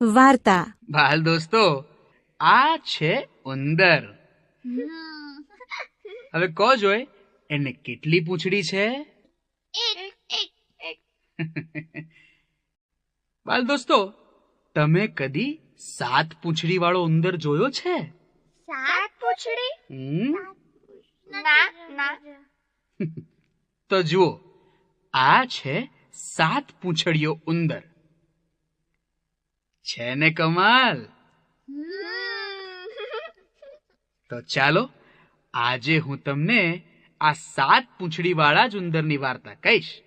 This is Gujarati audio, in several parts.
વાર્તા. બાલ દોસ્તો આ છે ઉંદર. હવે કહો જોય એને કેટલી પૂંછડી છે? બાલ દોસ્તો તમે કદી સાત પૂંછડી વાળો ઉંદર જોયો છે? સાત પૂંછડી? ના ના. તો જુઓ આ છે સાત પૂંછડીયો ઉંદર. છે ને કમાલ? તો ચાલો આજે હું તમને આ સાત પૂંછડી વાળા જ ઉંદરની વાર્તા કહીશ.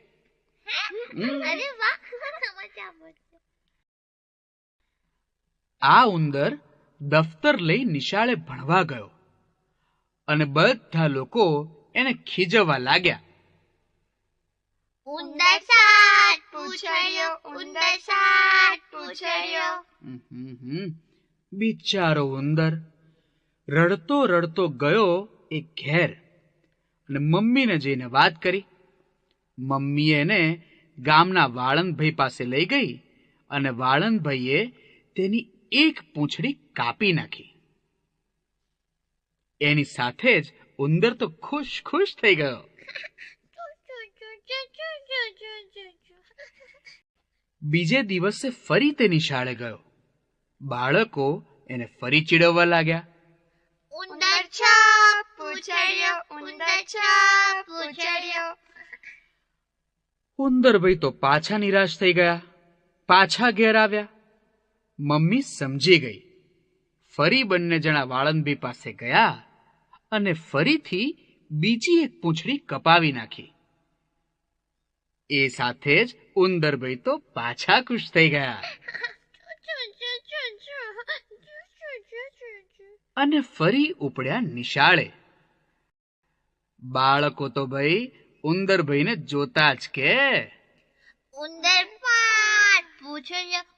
આ ઉંદર દફતર લઈ નિશાળે ભણવા ગયો અને બધા લોકો એને ખીજવવા લાગ્યા. ઉંદર સાત. પૂંછડીઓ ઉંદર હમ, હમ. બિચારો ઉંદર રડતો રડતો ગયો એ ઘેર અને મમ્મીને જઈને વાત કરી. મમ્મીએ એને ગામના વાળંદભાઈ પાસે લઈ ગઈ અને વાળંદભાઈએ તેની એક પૂંછડી કાપી નાખી. એની સાથે જ ઉંદર તો ખુશ ખુશ થઈ ગયો. બીજે દિવસે ફરી તે નિશાળે ગયો. બાળકો એને ફરી ચીડવવા લાગ્યા. ઉંદર છ પૂંછડીઓ ઉંદર છ પૂંછડીઓ. ઉંદરભાઈ તો પાછા નિરાશ થઈ ગયા. પાછા ઘેર આવ્યા. મમ્મી સમજી ગઈ. ફરી બંને જણા વાળંદભી પાસે ગયા અને ફરીથી બીજી એક પૂંછડી કપાવી નાખી. એ સાથે જ ઉંદરભાઈ તો પાછા ખુશ થઈ ગયા. અને ફરી ઉપડ્યા નિશાળે. બાળકો તો ભાઈ ઉંદરભાઈને જોતા જ કે. ઉંદર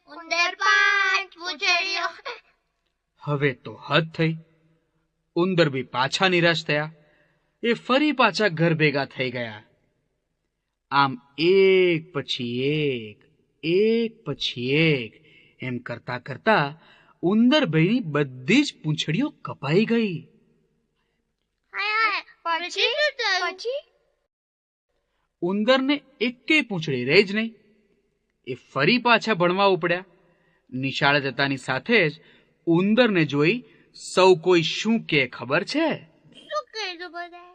ઉંદર હવે તો હદ થઈ. ઉંદરભાઈ પાછા નિરાશ થયા. એ ફરી પાછા ઘર ભેગા થઈ ગયા. આમ એક પછી એક એક પછી એક એમ કરતા કરતા ઉંદરભાઈની બધી જ પૂંછડીઓ કપાઈ ગઈ. ઉંદરને એકેય પૂંછડી રહી જ નહીં. એ ફરી પાછા ભણવા ઉપડ્યા. નિશાળે જતાની સાથે જ ઉંદરને જોઈ સૌ કોઈ શું કે ખબર છે? શું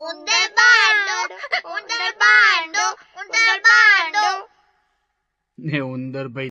ઉંદર બાંડો ઉંદર બાંડો ઉંદર બાંડો ને ઉંદર ભાઈ